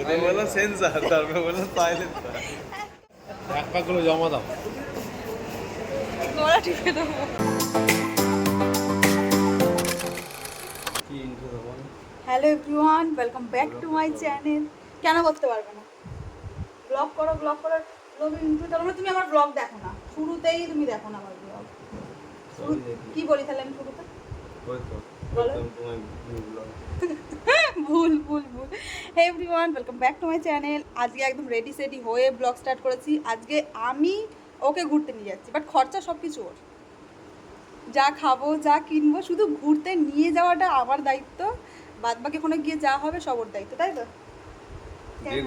প্রথমে বলল সেন্সার তারপরে বলল সাইলেন্স এক প্যাকগুলো জমা দাও গলা টিপে দেবো hello everyone welcome back to my channel কেন করতে পারবে না ব্লগ করো ব্লগ করো ব্লগ ইন্ট্রো মানে তুমি আমার ব্লগ দেখো না শুরুতেই তুমি দেখো না আমার ব্লগ কি বলি তাহলে আমি শুরুতে ভুল ভুল hey everyone welcome back to my channel আজকে একদম রেডি সেডি হয়ে ব্লগ স্টার্ট করেছি। আজকে আমি ওকে ঘুরতে নিয়ে যাচ্ছি বাট খরচা সব কিছু ওর। যা খাব যা কিনবো শুধু ঘুরতে নিয়ে যাওয়াটা আমার দায়িত্ব। বাদ বাকি ওখানে গিয়ে যা হবে সব ওর দায়িত্ব তাই তো?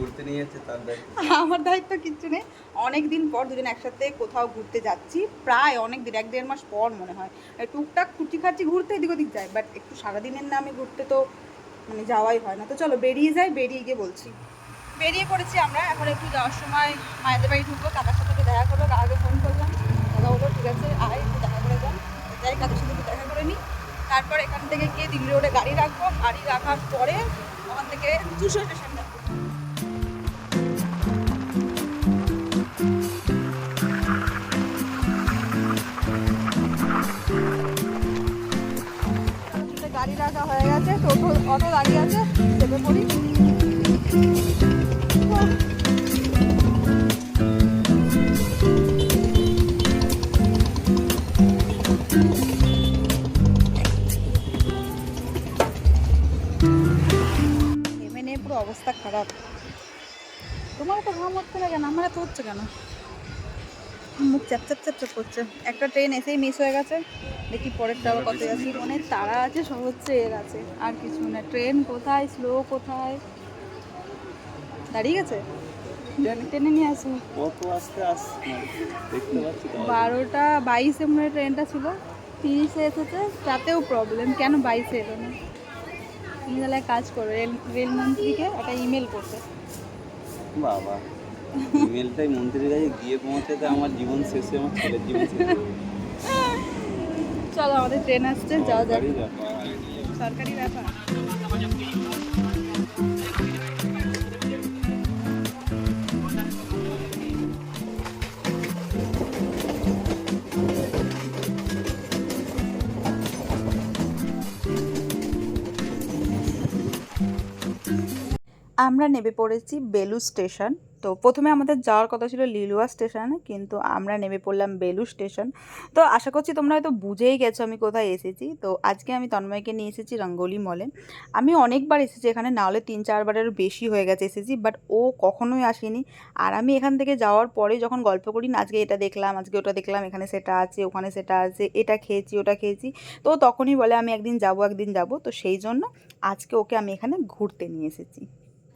ঘুরতে নিয়ে যাচ্ছে তার দায়িত্ব। আমার দায়িত্ব কিচ্ছু নেই। অনেক দিন পর দুজন একসাথে কোথাও ঘুরতে যাচ্ছি প্রায় অনেক দিন এক দেড় মাস পর মনে হয়। টুকটাক খুঁটি খাচ্ছি ঘুরতে এদিক ওদিক যায় বাট একটু সারাদিনের নামে ঘুরতে তো মানে যাওয়াই হয় না। তো চলো, বেরিয়ে যাই, বেরিয়ে গিয়ে বলছি। বেরিয়ে পড়েছি আমরা, এখন একটু যাওয়ার সময় মায়েদের বাড়ি ঢুকবো, কাকার সাথে দেখা করব, কাকাকে ফোন করলাম। দাদা বলল, ঠিক আছে, আয়, একটু দেখা করে যান। যাই কাকার সাথে একটু দেখা করে নিই তারপর এখান থেকে গিয়ে দিল্লি রোডে গাড়ি রাখব। গাড়ি রাখার পরে ওখান থেকে দুশো স্টেশন রাখা হয়ে গেছে, টোটো, অটো দাঁড়িয়ে আছে, চেপে পড়ি। অবস্থা খারাপ। তোমার তো ঘাম হচ্ছে না কেন? আমার এত হচ্ছে কেন? মুখ চ্যাপ চ্যাপ চ্যাপ চ্যাপ করছে। একটা ট্রেন এসেই মিস হয়ে গেছে। দেখি পরেরটা আবার কত আছে অনেক তারা আছে সব হচ্ছে এর আছে। আর কিছু না। ট্রেন কোথায়? স্লো কোথায়? দাঁড়িয়ে গেছে? টেনে নিয়ে তো। বারোটা বাইশে মনে হয় ট্রেনটা ছিল। তিরিশে এসেছে। তাতেও প্রবলেম কেন বাইশে এলো না? তুমি তাহলে কাজ করো। রেল রেলমন্ত্রীকে একটা ইমেল করতে। বাবা। ইমেলটাই মন্ত্রীর কাছে গিয়ে পৌঁছাতে আমার জীবন শেষে আমার ছেলের জীবন শেষে। চলো আমাদের ট্রেন আসছে যাওয়া যাক। সরকারি ব্যাপার। আমরা নেমে পড়েছি বেলু স্টেশন। তো প্রথমে আমাদের যাওয়ার কথা ছিল লিলুয়া স্টেশনে, কিন্তু আমরা নেমে পড়লাম বেলু স্টেশন। তো আশা করছি তোমরা হয়তো বুঝেই গেছো আমি কোথায় এসেছি। তো আজকে আমি তন্ময়কে নিয়ে এসেছি রঙ্গোলি মলে। আমি অনেকবার এসেছি এখানে, না হলে তিন চারবারেরও বেশি হয়ে গেছে এসেছি বাট ও কখনোই আসেনি। আর আমি এখান থেকে যাওয়ার পরে যখন গল্প করি, না, আজকে এটা দেখলাম, আজকে ওটা দেখলাম, এখানে সেটা আছে, ওখানে সেটা আছে, এটা খেয়েছি, ওটা খেয়েছি, তো তখনই বলে, আমি একদিন যাব একদিন যাব। তো সেই জন্য আজকে ওকে আমি এখানে ঘুরতে নিয়ে এসেছি।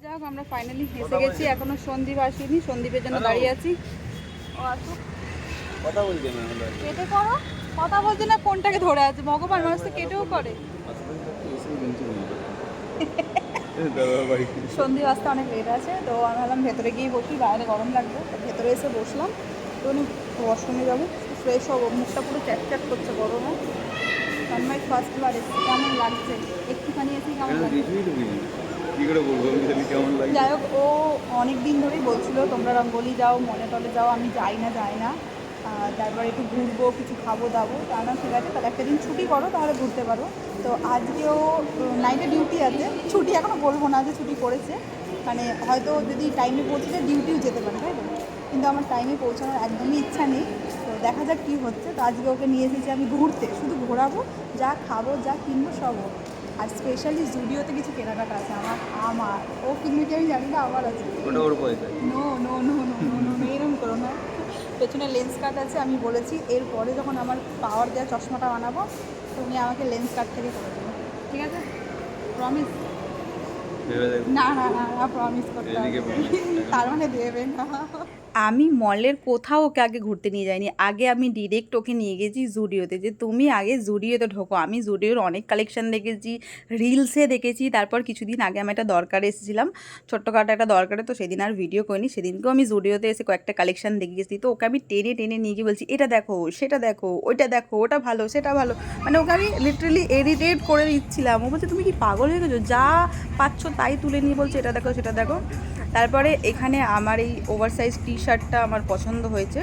যাক আমরা ফাইনালি এসে গেছি এখনও সন্দীপ আসেনি সন্দীপের জন্য দাঁড়িয়ে আছি। কথা বলছি কেটে করো। কথা বলছি না ফোনটাকে ধরে আছে ভগবান মানুষ তো কেটেও করে। আসলে তো এসেই কিনছি বলব। দাদার বাড়ি। সন্ধে আসতে অনেক লেট আছে তো আমি ভাবলাম ভেতরে গিয়ে বসি বাইরে গরম লাগবে। ভেতরে এসে বসলাম। তো উনি ওয়াশরুমে যাব ফ্রেশ হব মুখটা পুরো চ্যাট চ্যাট করছে গরমে। তন্ময় ফার্স্ট বার এসেছি কেমন লাগছে? একটুখানি এসে কেমন লাগছে। যাই হোক, ও অনেক দিন ধরেই বলছিল, তোমরা রঙ্গলি যাও, মনে টলে যাও, আমি যাই না যাই না। তারপর একটু ঘুরবো, কিছু খাব, দাবো। তা না, ঠিক আছে, তাহলে একটা দিন ছুটি করো, তাহলে ঘুরতে পারো। তো আজকেও নাইটে ডিউটি আছে। ছুটি এখনও বলব না যে ছুটি করেছে। মানে হয়তো যদি টাইমে পৌঁছে ডিউটিও যেতে পারে, তাই তো? কিন্তু আমার টাইমে পৌঁছানোর একদমই ইচ্ছা নেই। তো দেখা যাক কী হচ্ছে। তো আজকে ওকে নিয়ে এসেছি আমি ঘুরতে। শুধু ঘোরাবো, যা খাব, যা কিনবো, সব। আর স্পেশালি জুডিওতে কিছু কেনাকাটা আছে আমার আমার। ও কিনবে কি আমি জানি না আমার আছে। ওটা ওর পয়সা no no no no no no এরকম করো না। পেছনে লেন্স কাট আছে আমি বলেছি এরপরে যখন আমার পাওয়ার দেওয়া চশমাটা বানাবো তুমি আমাকে লেন্স কাট থেকে করে দেবে। ঠিক আছে? প্রমিস না না না প্রমিস করতে হবে। তার মানে দেবে না। আমি মলের কোথাও ওকে আগে ঘুরতে নিয়ে যাইনি। আগে আমি ডিরেক্ট ওকে নিয়ে গেছি জুডিওতে যে তুমি আগে জুডিওতে ঢোকো। আমি জুডিওর অনেক কালেকশন দেখেছি রিলসে দেখেছি, তারপর কিছুদিন আগে আমি একটা দরকারে এসেছিলাম, ছোট্টখাটো একটা দরকারে, তো সেদিন আর ভিডিও করিনি। সেদিনকেও আমি জুডিওতে এসে কয়েকটা কালেকশন দেখে গেছি তো ওকে আমি টেনে টেনে নিয়ে গিয়ে বলছি, এটা দেখো, সেটা দেখো, ওইটা দেখো, ওটা ভালো, সেটা ভালো। মানে ওকে আমি লিটারেলি এডিটেড করে দিচ্ছিলাম। ও বলছে, তুমি কি পাগল হয়ে গেছো? যা পাচ্ছ তাই তুলে নিয়ে বলছে, এটা দেখো, সেটা দেখো। তারপরে এখানে আমার এই ওভারসাইজ টি শার্টটা আমার পছন্দ হয়েছে।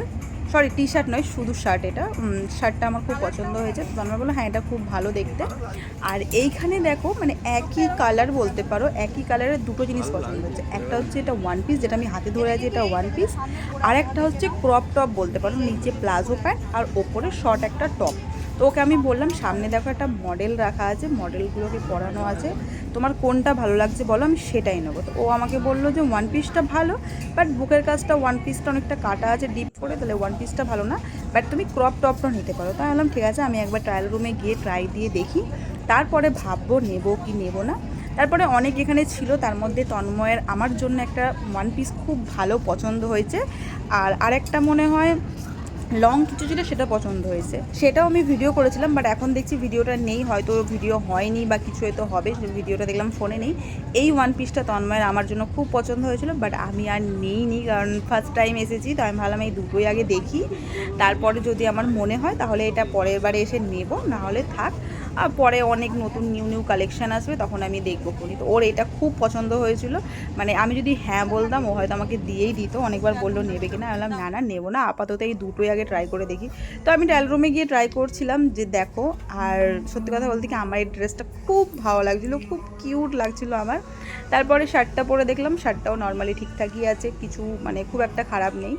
সরি টি শার্ট নয়, শুধু শার্ট এটা। শার্টটা আমার খুব পছন্দ হয়েছে। তো আমার বলল হ্যাঁ এটা খুব ভালো দেখতে। আর এইখানে দেখো মানে একই কালার বলতে পারো, একই কালারের দুটো জিনিস পছন্দ হচ্ছে। একটা হচ্ছে এটা ওয়ান পিস যেটা আমি হাতে ধরে আছি, এটা ওয়ান পিস আর একটা হচ্ছে ক্রপ টপ বলতে পারো, নিচে প্লাজো প্যান্ট আর ওপরে শর্ট একটা টপ তো ওকে আমি বললাম, সামনে দেখো একটা মডেল রাখা আছে মডেলগুলোকে পরানো আছে। তোমার কোনটা ভালো লাগছে বলো, আমি সেটাই নেব। তো ও আমাকে বলল যে ওয়ান পিসটা ভালো বাট বুকের কাজটা ওয়ান পিসটা অনেকটা কাটা আছে ডিপ করে, তাহলে ওয়ান পিসটা ভালো না বাট তুমি ক্রপ টপটা নিতে পারো। তাই বললাম, ঠিক আছে, আমি একবার ট্রায়াল রুমে গিয়ে ট্রাই দিয়ে দেখি। তারপরে ভাববো নেব কি নেব না। তারপরে অনেক এখানে ছিল, তার মধ্যে তন্ময়ের আমার জন্য একটা ওয়ান পিস খুব ভালো পছন্দ হয়েছে। আর আরেকটা মনে হয় লং কিছু ছিল সেটা পছন্দ হয়েছে। সেটাও আমি ভিডিও করেছিলাম বাট এখন দেখছি ভিডিওটা নেই, হয়তো ভিডিও হয়নি বা কিছু হয়তো হবে ভিডিওটা দেখলাম ফোনে নেই। এই ওয়ান পিসটা তন্ময়ের আমার জন্য খুব পছন্দ হয়েছিল বাট আমি আর নিইনি, কারণ ফার্স্ট টাইম এসেছি, তো আমি ভাবলাম এই দুটোই আগে দেখি। তারপরে যদি আমার মনে হয়, তাহলে এটা পরের বারে এসে নেব নাহলে থাক। আর পরে অনেক নতুন নিউ নিউ কালেকশান আসবে, তখন আমি দেখব কোনি তো ওর এটা খুব পছন্দ হয়েছিল। মানে আমি যদি হ্যাঁ বলতাম, ও হয়তো আমাকে দিয়েই দিত। অনেকবার বলল, নেবে কিনা? আমি বললাম, না না, নেব না। আপাতত এই দুটোই আগে ট্রাই করে দেখি। তো আমি ট্রায়াল রুমে গিয়ে ট্রাই করছিলাম যে, দেখো। আর সত্যি কথা বলতে কি, আমার এই ড্রেসটা খুব ভালো লাগছিল, খুব কিউট লাগছিল আমার। তারপরে শার্টটা পরে দেখলাম শার্টটাও নর্মালি ঠিকঠাকই আছে, কিছু মানে খুব একটা খারাপ নেই।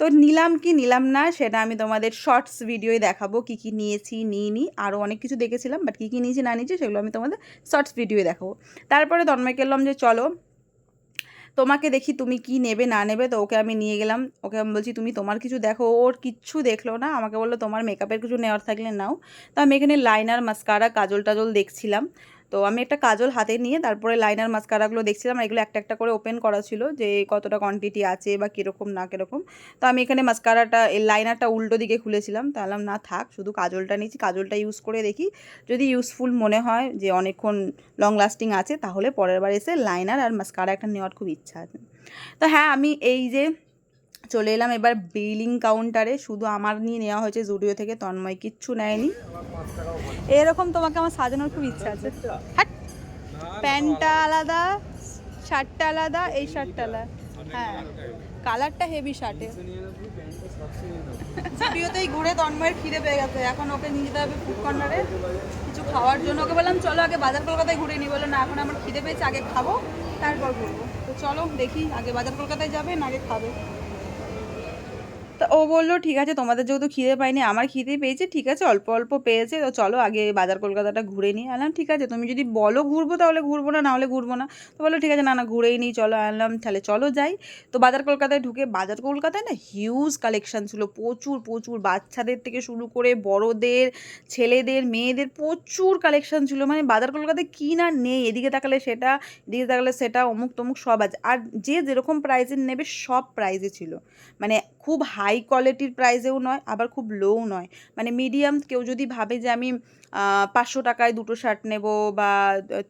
তো নিলাম কি নিলাম না, সেটা আমি তোমাদের শর্টস ভিডিওয় দেখাবো, কি কি নিয়েছি, নিইনি আরও অনেক কিছু দেখেছিলাম বাট কী কী নিয়েছি, না নিয়েছি, সেগুলো আমি তোমাদের শর্টস ভিডিওয় দেখাবো। তারপরে তন্ময়কে এলাম যে, চলো, তোমাকে দেখি তুমি কি নেবে, না নেবে তো ওকে আমি নিয়ে গেলাম। ওকে আমি বলছি, তুমি তোমার কিছু দেখো ওর কিচ্ছু দেখল না, আমাকে বলল, তোমার মেকআপের কিছু নেওয়ার থাকলে নাও তো আমি এখানে লাইনার মাস্কারা কাজল টাজল দেখছিলাম। তো আমি একটা কাজল হাতে নিয়ে তারপরে লাইনার মাস্কারাগুলো দেখছিলাম এগুলো একটা একটা করে ওপেন করা ছিল যে কতটা কোয়ান্টিটি আছে বা কীরকম, না কীরকম। তো আমি এখানে মাস্কারাটা এই লাইনারটা উল্টো দিকে খুলেছিলাম। তাহলে না থাক, শুধু কাজলটা নিয়েছি, কাজলটা ইউজ করে দেখি। যদি ইউজফুল মনে হয় যে অনেকক্ষণ লং লাস্টিং আছে, তাহলে পরের বার এসে লাইনার আর মাস্কারা একটা নেওয়ার খুব ইচ্ছা আছে। তো হ্যাঁ আমি এই যে চলে এলাম এবার বিলিং কাউন্টারে। শুধু আমার নিয়ে নেওয়া হয়েছে জুডিও থেকে, তন্ময় কিচ্ছু নেয়নি। এরকম তোমাকে আমার সাজানোর খুব ইচ্ছা আছে। হাট, প্যান্টটা আলাদা, শার্টটা আলাদা, এই শার্টটা আলাদা। হ্যাঁ কালারটা হেভি শার্টের জুডিওতেই ঘুরে তন্ময়ের খিদে পেয়ে গেছে। এখন ওকে নিয়ে যেতে হবে ফুড কর্নারে কিছু খাওয়ার জন্য ওকে বললাম, চলো আগে বাজার কলকাতায় ঘুরে নিই বলো না, এখন আমার খিদে পেয়েছে, আগে খাব, তারপর ঘুরবো। তো চলো দেখি, আগে বাজার কলকাতায় যাবে না আগে খাবে। তা ও বলল, ঠিক আছে, তোমাদের যেহেতু খিদে পাইনি, আমার খিদে পেয়েছে, ঠিক আছে, অল্প অল্প পেয়েছে, তো চলো আগে বাজার কলকাতাটা ঘুরে নিই আনলাম, ঠিক আছে, তুমি যদি বলো ঘুরবো তাহলে ঘুরবো না, নাহলে ঘুরবো না। তো বলল, ঠিক আছে, না না, ঘুরেই নিই, চলো আনলাম, তাহলে চলো যাই। তো বাজার কলকাতায় ঢুকে, বাজার কলকাতায় না হিউজ কালেকশন ছিল, প্রচুর প্রচুর, বাচ্চাদের থেকে শুরু করে বড়দের, ছেলেদের, মেয়েদের প্রচুর কালেকশন ছিল মানে বাজার কলকাতায় কী না নেই, এদিকে তাকালে সেটা, এদিকে তাকালে সেটা অমুক তমুক সব আছে, আর যে যেরকম প্রাইজের নেবে সব প্রাইজে ছিল। মানে খুব হাই কোয়ালিটির প্রাইসেও নয়, আবার খুব লোও নয়। মানে মিডিয়াম কেউ যদি ভাবে যে আমি পাঁচশো টাকায় দুটো শার্ট নেব বা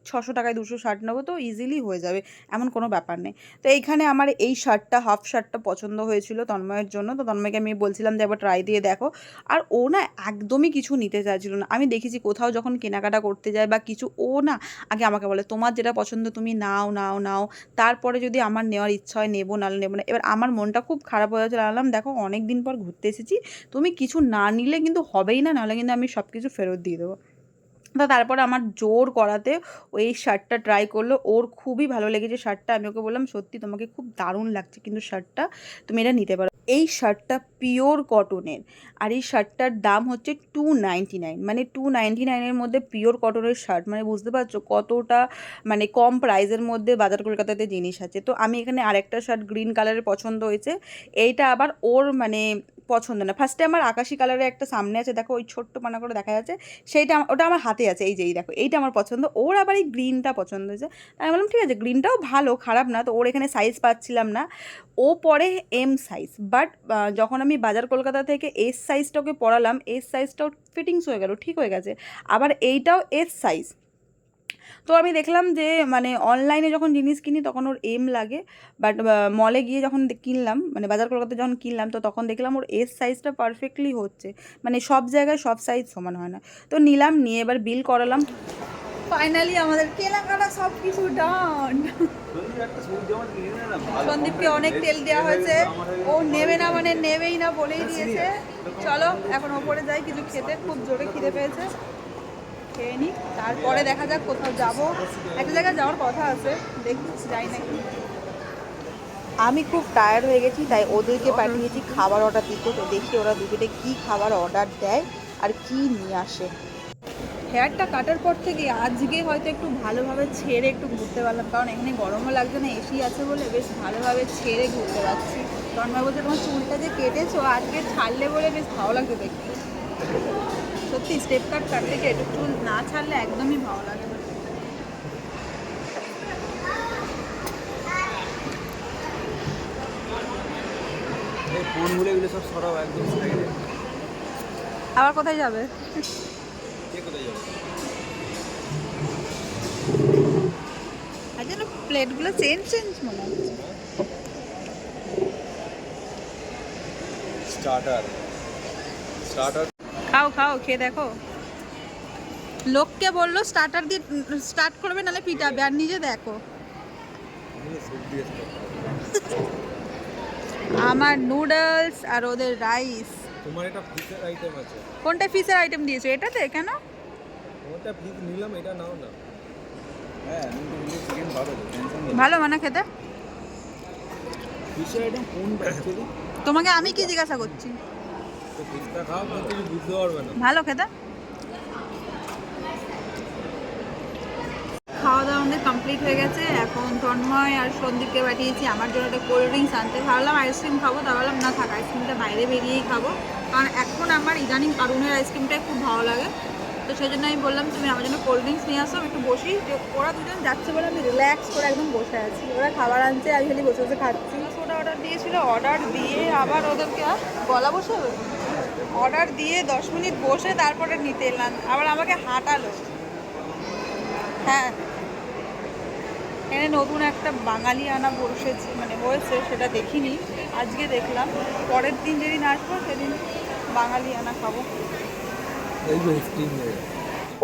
ছশো টাকায় দুশো শার্ট নেব, তো ইজিলি হয়ে যাবে, এমন কোনো ব্যাপার নেই। তো এইখানে আমার এই শার্টটা হাফ শার্টটা পছন্দ হয়েছিল তন্ময়ের জন্য। তো তন্ময়কে আমি বলছিলাম যে একবার ট্রাই দিয়ে দেখো। আর ও না একদমই কিছু নিতে চাইছিল না। আমি দেখেছি কোথাও যখন কেনাকাটা করতে যায় বা কিছু, ও না আগে আমাকে বলে, তোমার যেটা পছন্দ তুমি নাও নাও নাও। তারপরে যদি আমার নেওয়ার ইচ্ছা হয়, নেব নাহলে নেব না। এবার আমার মনটা খুব খারাপ হয়ে যাচ্ছে। আনলাম দেখো অনেক দিন পর ঘুরতে এসেছি। তুমি কিছু না নিলে কিন্তু হবেই না, নাহলে কিন্তু আমি সব কিছু ফেরত দিয়ে দেবো। তা তারপর আমার জোর করাতে ওই শার্টটা ট্রাই করল। ওর খুবই ভালো লেগেছে শার্টটা। আমি ওকে বললাম, সত্যি তোমাকে খুব দারুণ লাগছে কিন্তু শার্টটা। তুমি এটা নিতে পারো। এই শার্টটা পিওর কটনের আর এই শার্টটার দাম হচ্ছে টু নাইনটি নাইন মানে টু নাইনটি নাইনের মধ্যে পিওর কটনের শার্ট। মানে বুঝতে পারছ কতটা মানে কম প্রাইসের মধ্যে বাজার কলকাতাতে জিনিস আছে। তো আমি এখানে আরেকটা শার্ট গ্রিন কালারের পছন্দ হয়েছে। এইটা আবার ওর মানে পছন্দ না। ফার্স্টে আমার আকাশি কালারের একটা সামনে আছে, দেখো ওই ছোট্ট পানা করে দেখা যাচ্ছে, সেইটা ওটা আমার হাতে আছে, এই যে, এই দেখো, এইটা আমার পছন্দ। ওর আবার এই গ্রিনটা পছন্দ হয়েছে। আমি বললাম, ঠিক আছে গ্রিনটাও ভালো, খারাপ না। তো ওর এখানে সাইজ পাচ্ছিলাম না। ও পরে এম সাইজ বাট যখন আমি বাজার কলকাতা থেকে এস সাইজটা ওকে পরালাম এস সাইজটাও ফিটিংস হয়ে গেল, ঠিক হয়ে গেছে। আবার এইটাও এস সাইজ তো আমি দেখলাম যে মানে অনলাইনে যখন জিনিস কিনি তখন ওর এম লাগে বাট মলে গিয়ে যখন কিনলাম মানে বাজার কলকাতায় যখন কিনলাম, তো তখন দেখলাম ওর এস সাইজটা পারফেক্টলি হচ্ছে। মানে সব জায়গায় সব সাইজ সমান হয় না। তো নিলাম, নিয়ে এবার বিল করালাম। ফাইনালি আমাদের কেনাকাটা সব কিছু ডান সন্দীপকে অনেক তেল দেওয়া হয়েছে। ও নেবে না মানে নেবেই না বলেই দিয়েছে। চলো, এখন ওপরে যাই, কিছু খেতে, খুব জোরে খিদে পেয়েছে। খেয়ে নিই। তারপরে দেখা যাক কোথাও যাব। একটা জায়গায় যাওয়ার কথা আছে দেখছি যাই নাকি। আমি খুব টায়ার্ড হয়ে গেছি, তাই ওদেরকে পাঠিয়েছি খাবার অর্ডার দিতে। তো দেখি ওরা দুপুরে কী খাবার অর্ডার দেয় আর কি নিয়ে আসে। হেয়ারটা কাটার পর থেকে আজকে হয়তো একটু ভালোভাবে ছেড়ে একটু ঘুরতে পারলাম। কারণ এখানে গরমও লাগছে না এসি আছে বলে বেশ ভালোভাবে ছেড়ে ঘুরতে পারছি। তন্ময় বলছে, তোমার চুলটা যে কেটেছো, আজকে ছাড়লে বলে বেশ ভালো লাগছে দেখতে। সত্যি স্টেপ কাট কাটতে গিয়ে একটু চুল না ছাড়লে একদমই ভালো লাগে ফোনগুলো এগুলো সব সরাও একদম সাইডে আবার কোথায় যাবে? কে কোথায় যাবে? আর যেন প্লেটগুলো চেঞ্জ চেঞ্জ মনে হচ্ছে। স্টার্টার স্টার্টার খাও খাও খেয়ে দেখো। লোককে বলল স্টার্টার দিয়ে স্টার্ট করবে নাহলে পিটাবে আর নিজে দেখো। আমার নুডলস আর ওদের রাইস তোমার একটা ফিসের আইটেম আছে। কোনটা ফিসের আইটেম দিয়েছ? এটাতে কেন? ওটা ফিস নিলাম এটা নাও না। হ্যাঁ আমি তো বলি চিকেন ভালো টেনশন ভালো মানে খেতে? ফিশের তোমাকে আমি কি জিজ্ঞাসা করছি? ভালো খেতে? খাওয়া দাওয়া আমাদের কমপ্লিট হয়ে গেছে। এখন তন্ময় আর সন্দীপকে পাঠিয়েছি। আমার জন্য একটা কোল্ড ড্রিঙ্কস আনতে। ভাবলাম আইসক্রিম খাব তা ভাবলাম না থাক আইসক্রিমটা বাইরে বেরিয়েই খাব। কারণ এখন আমার ইদানিং কারুনের আইসক্রিমটাই খুব ভালো লাগে। তো সেই জন্য আমি বললাম তুমি আমার জন্য কোল্ড ড্রিঙ্কস নিয়ে আসো একটু বসি। যে ওরা দুজন যাচ্ছে বলে আমি রিল্যাক্স করে একদম বসে আছি। ওরা খাবার আনছে আমি খালি বসে বসে খাচ্ছি। ওটা অর্ডার দিয়েছিল অর্ডার দিয়ে আবার ওদেরকে গলা বসে অর্ডার দিয়ে দশ মিনিট বসে তারপরে নিতে এলাম। আবার আমাকে হাঁটালো। হ্যাঁ। এখানে নতুন একটা বাঙালি আনা বসেছে মানে হয়েছে, সেটা দেখিনি। আজকে দেখলাম। পরের দিন যেদিন আসব, সেদিন বাঙালি আনা খাব।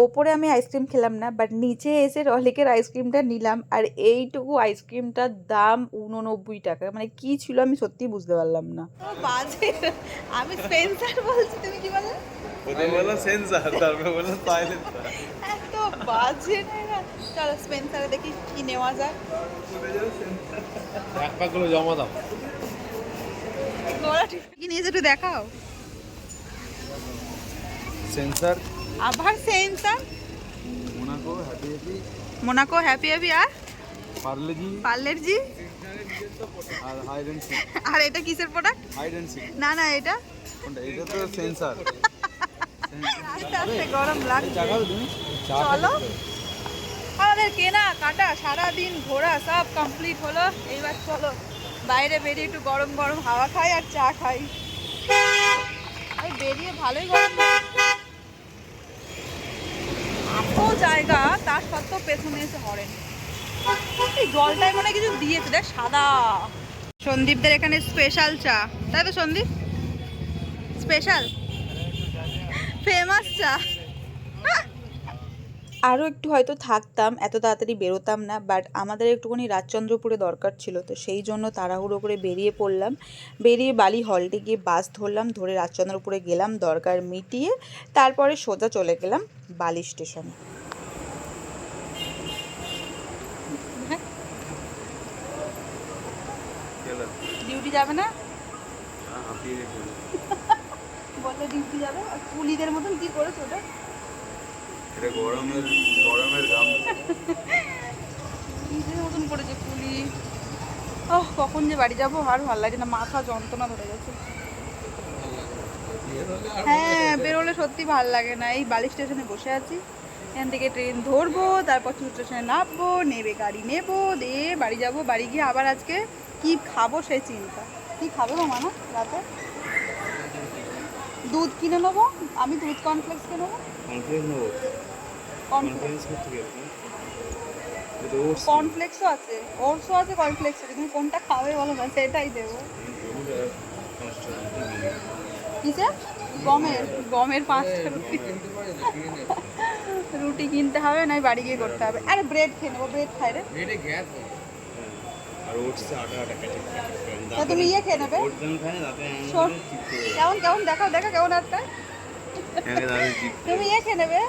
ওপরে আমি আইসক্রিম খেলাম না বাট নিচে এসে রলিকের আইসক্রিমটা নিলাম আর এইটুকু আইসক্রিমটার দাম উননব্বই টাকা। মানে কি ছিল আমি সত্যি বুঝতে পারলাম না। বাজে। আমি স্পেন্সার বলছি তুমি কি বলে প্রথমে বললাম সেন্সার তারপরে সাইলেন্স এত বাজে না চলো স্পেন্সারে দেখি কি নেওয়া যায়। এক পাকগুলো জমা দাও। কি নিয়েছে একটু দেখাও। সেন্সার আবার sensor Monaco happy happy Monaco happy happy আর? পার্লেজি পার্লের জি আর হাইড অ্যান্ড সিক আর এটা কিসের প্রোডাক্ট হাইড অ্যান্ড সিক না না এটা? কোনটা? এটা তো সেন্সার আস্তে আস্তে গরম লাগছে। চলো। আমাদের কেনা কাটা সারাদিন ঘোরা সব কমপ্লিট হলো। এইবার চলো বাইরে বেরিয়ে একটু গরম গরম হাওয়া খাই আর চা খাই। বেরিয়ে ভালোই গরম লাগছে। এত জায়গা তার সত্ত্বেও পেছনে এসে হরেন এই জলটায় মনে কিছু দিয়েছে, দেখ, সাদা। সন্দীপদের এখানে স্পেশাল চা। তাই তো, সন্দীপ? স্পেশাল ফেমাস চা। আরও একটু হয়তো থাকতাম, এত তাড়াতাড়ি বেরোতাম না বাট আমাদের একটুখানি রাজচন্দ্রপুরে দরকার ছিল, তো সেই জন্য তাড়াহুড়ো করে বেরিয়ে পড়লাম। বেরিয়ে বালি হলটে গিয়ে বাস ধরলাম, ধরে রাজচন্দ্রপুরে গেলাম দরকার মিটিয়ে তারপরে সোজা চলে গেলাম বালি স্টেশন চলো ডিউটি যাবে না? বললে ডিউটি যাবে। আর কুলিদের মতন কি করেছ ওটা? এটা গরমের গরমের গাম কুলিদের মতন করেছে কুলি। ওহ কখন যে বাড়ি যাব আর ভালো লাগে না মাথা যন্ত্রণা ধরে গেছে। হ্যাঁ বেরোলে সত্যি ভালো লাগে না। এই বালি স্টেশনে বসে আছি। এখান থেকে ট্রেন ধরবো তারপর চুর স্টেশনে নামবো নেবে গাড়ি নেব দিয়ে বাড়ি যাব। বাড়ি গিয়ে আবার আজকে কি খাব সেই চিন্তা। কি খাবে মামা না রাতে? দুধ কিনে নেব? আমি দুধ কর্নফ্লেক্স কিনে নেব? কর্নফ্লেক্স কর্নফ্লেক্সও আছে? ওটসও আছে। কর্নফ্লেক্স আছে তুমি কোনটা খাবে বলো না সেটাই দেবো। কিসে গমের। গমের পাঁচটা রুটি। রুটি কিনতে হবে নয় বাড়ি গিয়ে করতে হবে। আরে ব্রেড খেয়ে নেব ব্রেড খাই রে। আর ওটস আটা আটা প্যাকেট তা তুমি ইয়ে খেয়ে নেবে? ওটস যখন খায় না তাতে শোন। আমাদের চিপতে কেমন কেমন? দেখাও দেখো কেমন একটা তাদের চিপতে তুমি ইয়ে খেয়ে নেবে?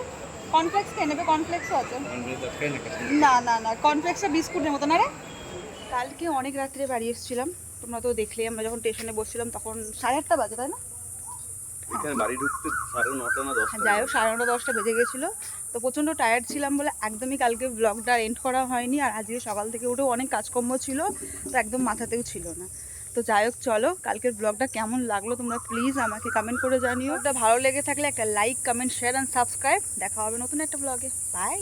কর্নফ্লেক্স খেয়ে নেবে কর্নফ্লেক্সও আছে। না না না না কর্নফ্লেক্সটা বিস্কুটের মতো না রে কালকে অনেক রাত্রে বাড়ি এসেছিলাম তোমরা তো দেখলে আমরা যখন স্টেশনে বসছিলাম তখন সাড়ে আটটা বাজে তাই না? এখানে বাড়ি ঢুকতে সাড়ে নটা না দশটা হ্যাঁ, যাই হোক সাড়ে নটা দশটা বেজে গেছিল। তো প্রচণ্ড টায়ার্ড ছিলাম বলে একদমই কালকে ব্লগটা এন্ড করা হয়নি আর আজকে সকাল থেকে উঠেও অনেক কাজকর্ম ছিল তো একদম মাথাতেও ছিল না। তো যাই হোক চলো কালকের ব্লগটা কেমন লাগল তোমরা প্লিজ আমাকে কমেন্ট করে জানিও। ভালো লেগে থাকলে একটা like comment share and subscribe দেখা হবে নতুন একটা ব্লগে বাই